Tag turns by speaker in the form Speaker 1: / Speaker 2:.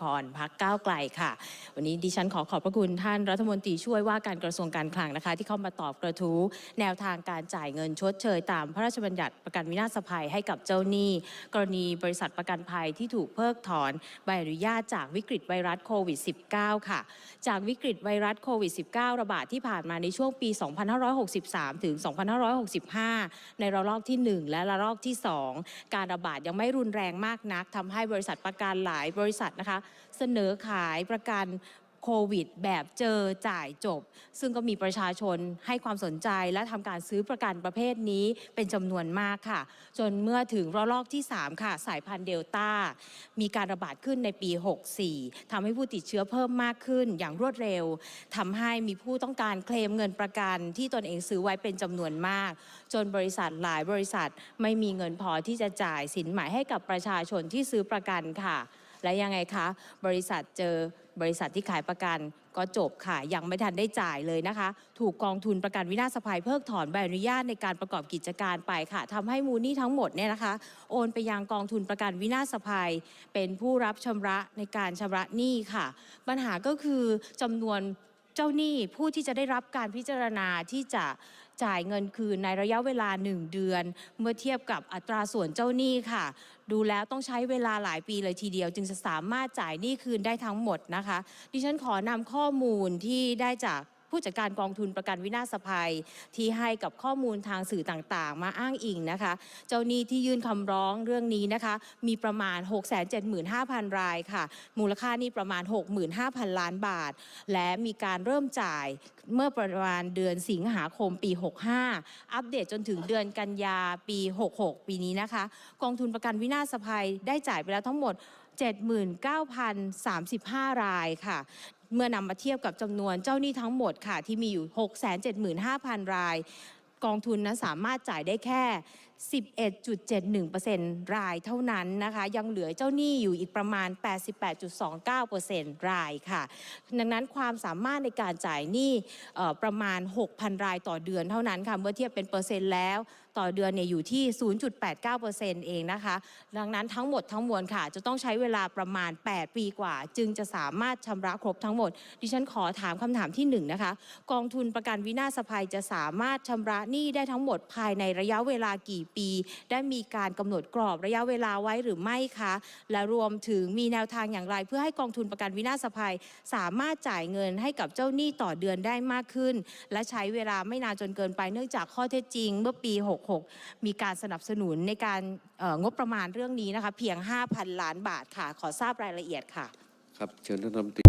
Speaker 1: ครพักก้าวไกลค่ะ วันนี้ดิฉันขอขอบพระคุณท่านรัฐมนตรีช่วยว่าการกระทรวงการคลังนะคะ ที่เข้ามาตอบกระทู้แนวทางการจ่ายเงินชดเชยตามพระราชบัญญัติประกันวินาศภัยให้กับเจ้าหนี้ กรณีบริษัทประกันภัยที่ถูกเพิกถอนใบอนุญาตจากวิกฤตไวรัสโควิด -19 ค่ะ จากวิกฤตไวรัสโควิด -19 ระบาดที่ผ่านมาในช่วงปี 2563 ถึง 2565 ในระลอกที่ 1 และระลอกที่ 2 การระบาดยังไม่รุนแรงมากนักทำให้บริษัทประกันหลายบริษัทนะคะเสนอขายประกันโควิด แบบเจอจ่ายจบ ซึ่งก็มีประชาชนให้ความสนใจและทำการซื้อประกันประเภทนี้เป็นจำนวนมากค่ะ จนเมื่อถึงระลอกที่ 3 ค่ะ สายพันธุ์เดลต้า มีการระบาดขึ้นในปี 64ทำให้ผู้ติดเชื้อเพิ่มมากขึ้นอย่างรวดเร็วทำให้มีผู้ต้องการเคลมเงินประกันที่ตนเองซื้อไว้เป็นจำนวนมาก จนบริษัทหลายบริษัทไม่มีเงินพอที่จะจ่ายสินไหมให้กับประชาชนที่ซื้อประกันค่ะ และยังไงคะบริษัทเจอบริษัทที่ขายประกันก็จบค่ะ ยังไม่ทันได้จ่ายเลยนะคะ ถูกกองทุนประกันวินาศภัยเพิกถอนใบอนุญาตในการประกอบกิจการไปค่ะทำให้มูลนี้ทั้งหมดเนี่ยนะคะ โอนไปยังกองทุนประกันวินาศภัย เป็นผู้รับชำระในการชำระหนี้ค่ะ ปัญหาก็คือจำนวน เจ้าหนี้ผู้ที่จะได้รับการพิจารณาที่จะจ่ายเงินคืนในระยะเวลา 1 เดือน เมื่อเทียบกับอัตราส่วนเจ้าหนี้ค่ะ ดูแล้วต้องใช้เวลาหลายปีเลยทีเดียว จึงจะสามารถจ่ายหนี้คืนได้ทั้งหมดนะคะ ดิฉันขอนำข้อมูลที่ได้จาก ผู้จัดการกองทุนประกันวินาศภัย ที่ให้กับข้อมูลทางสื่อต่างๆ มาอ้างอิงนะคะ เจ้าหนี้ที่ยื่นคำร้องเรื่องนี้นะคะ มีประมาณ 675,000 รายค่ะ มูลค่านี้ประมาณ 65,000 ล้านบาท และมีการเริ่มจ่ายเมื่อประมาณเดือนสิงหาคมปี 65 อัปเดตจนถึงเดือนกันยาปี 66 ปีนี้นะคะ กองทุนประกันวินาศภัยได้จ่ายไปแล้วทั้งหมด 79,035 รายค่ะ เมื่อนำมาเทียบกับจำนวนเจ้าหนี้ทั้งหมดค่ะที่มีอยู่ 675,000 ราย กองทุนนั้นสามารถจ่ายได้แค่11.71%รายเท่านั้นนะคะยังเหลือเจ้าหนี้อยู่อีกประมาณ 88.29%รายค่ะ ดังนั้นความสามารถในการจ่ายหนี้ประมาณ 6,000 รายต่อเดือนเท่านั้นค่ะเมื่อเทียบเป็นเปอร์เซ็นต์แล้วต่อเดือนเนี่ยอยู่ที่ 0.89%เองนะคะ ดังนั้นทั้งหมดทั้งมวลค่ะ จะต้องใช้เวลาประมาณ 8 ปีกว่า จึงจะสามารถชำระครบทั้งหมด ดิฉันขอถามคำถามที่1นะคะ กองทุนประกันวินาศภัยจะสามารถชำระหนี้ได้ทั้งหมดภายในระยะเวลากี่ปี ได้มีการกำหนดกรอบระยะเวลาไว้หรือไม่คะ และรวมถึงมีแนวทางอย่างไร เพื่อให้กองทุนประกันวินาศภัย สามารถจ่ายเงินให้กับเจ้าหนี้ต่อเดือนได้มากขึ้น และใช้เวลาไม่นานจนเกินไปเนื่องจากข้อเท็จจริง เมื่อปี 66 มีการสนับสนุนในการงบประมาณเรื่องนี้นะคะเพียง 5,000 ล้านบาทค่ะ ขอทราบรายละเอียดค่ะ
Speaker 2: ครับเชิญท่านรัฐมนตรี